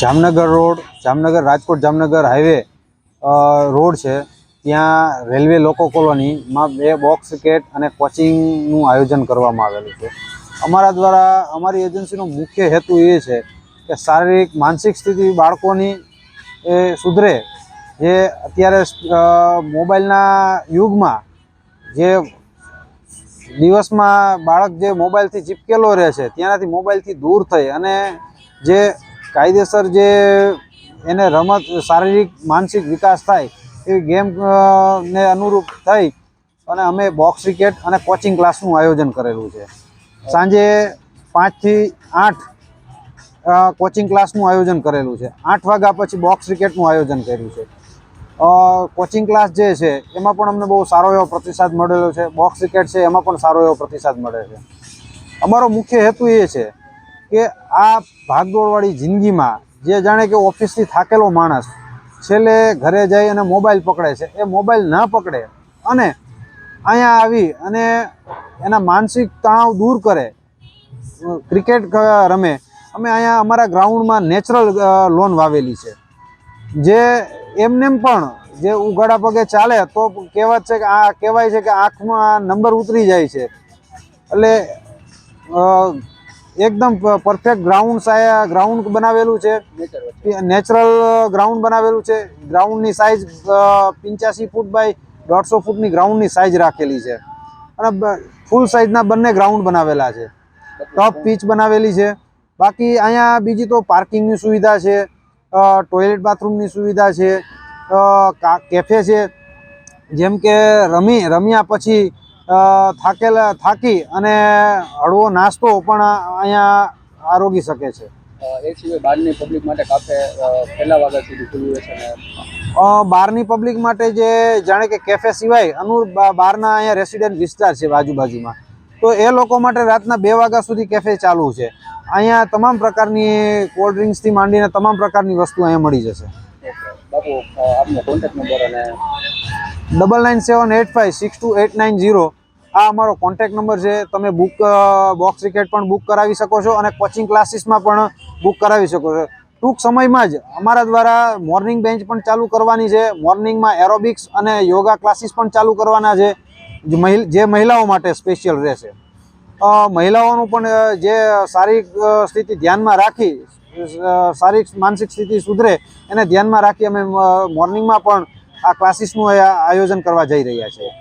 Jamnagar road, Jamnagar Rajkot, Jamnagar highway road છે. ત્યાં railway લોકો કોલોનીમાં બે બોક્સ ક્રિકેટ અને કોચિંગનું આયોજન કરવામાં આવેલું છે. અમારા દ્વારા, અમારી એજન્સીનો મુખ્ય હેતુ એ છે કે શારીરિક, માનસિક સ્થિતિ બાળકોની એ સુધરે જે અત્યારે મોબાઈલના યુગમાં જે દિવસમાં બાળક જે મોબાઈલથી ચીપકેલો રહે છે, ત્યાંથી મોબાઈલથી દૂર થઈ અને જે કાયદેસર જે એને રમત, શારીરિક, માનસિક વિકાસ થાય એવી ગેમ ને અનુરૂપ થઈ અને અમે બોક્સ ક્રિકેટ અને કોચિંગ ક્લાસનું આયોજન કરેલું છે. સાંજે પાંચથી આઠ કોચિંગ ક્લાસનું આયોજન કરેલું છે. આઠ વાગ્યા પછી બોક્સ ક્રિકેટનું આયોજન કર્યું છે. કોચિંગ ક્લાસ જે છે, એમાં પણ અમને બહુ સારો એવો પ્રતિસાદ મળેલો છે. બોક્સ ક્રિકેટ છે, એમાં પણ સારો એવો પ્રતિસાદ મળે છે. અમારો મુખ્ય હેતુ એ છે કે આ ભાગદોડવાળી જિંદગીમાં જે જાણે કે ઓફિસથી થાકેલો માણસ છેલ્લે ઘરે જઈ અને મોબાઈલ પકડે છે, એ મોબાઈલ ન પકડે અને અહીંયા આવી અને એના માનસિક તણાવ દૂર કરે, ક્રિકેટ રમે, અમે અહીંયા અમારા ગ્રાઉન્ડમાં નેચરલ લોન વાવેલી છે. જે એમનેમ પણ જે ઉઘાડા પગે ચાલે તો કહેવત છે કે આ, કહેવાય છે કે આંખમાં નંબર ઉતરી જાય છે. એટલે એકદમ પરફેક્ટ ગ્રાઉન્ડ સાયા ગ્રાઉન્ડ બનાવેલું છે. નેચરલ ગ્રાઉન્ડ બનાવેલું છે. ગ્રાઉન્ડની સાઇઝ પંચ્યાસી ફૂટ બાય દોઢસો ફૂટની ગ્રાઉન્ડની સાઇઝ રાખેલી છે. અને ફૂલ સાઇઝના બંને ગ્રાઉન્ડ બનાવેલા છે. ટોપ પીચ બનાવેલી છે. બાકી અહીંયા બીજી તો પાર્કિંગની સુવિધા છે. ટોયલેટ બાથરૂમની સુવિધા છે. કેફે છે. જેમ કે રમી રમ્યા પછી થાકેલા થાકી અને હળવો નાસ્તો પણ અહીંયા આરોગી શકે છે. એ સિવાય બહારની પબ્લિક માટે કાફે પહેલા વાગ્યા સુધી ખુલ્લું છે અને બહારની પબ્લિક માટે જે જાણે કે કેફે સિવાય અનુર બહારના અહીંયા રેસિડેન્ટ વિસ્તાર છે આજુબાજુમાં. તો એ લોકો માટે રાતના બે વાગ્યા સુધી કેફે ચાલુ છે. અહીંયા તમામ પ્રકારની કોલ્ડ ડ્રિંક્સથી માંડીને તમામ પ્રકારની વસ્તુ અહીંયા મળી જશે. બાપુ આપનો કોન્ટેક્ટ નંબર અને double nine seven eight five six two eight nine zero આ અમારો કોન્ટેક્ટ નંબર છે. તમે બુક બોક્સ ક્રિકેટ પણ બુક કરાવી શકો છો અને કોચિંગ ક્લાસીસમાં પણ બુક કરાવી શકો છો. ટૂંક સમયમાં જ અમારા દ્વારા મોર્નિંગ બેન્ચ પણ ચાલુ કરવાની છે. મોર્નિંગમાં એરોબિક્સ અને યોગા ક્લાસીસ પણ ચાલુ કરવાના છે. જે મહિલાઓ માટે સ્પેશિયલ રહેશે. મહિલાઓનું પણ જે શારીરિક સ્થિતિ ધ્યાનમાં રાખી શારીરિક માનસિક સ્થિતિ સુધરે, એને ધ્યાનમાં રાખી અમે મોર્નિંગમાં પણ આ ક્લાસીસનું આયોજન કરવા જઈ રહ્યા છીએ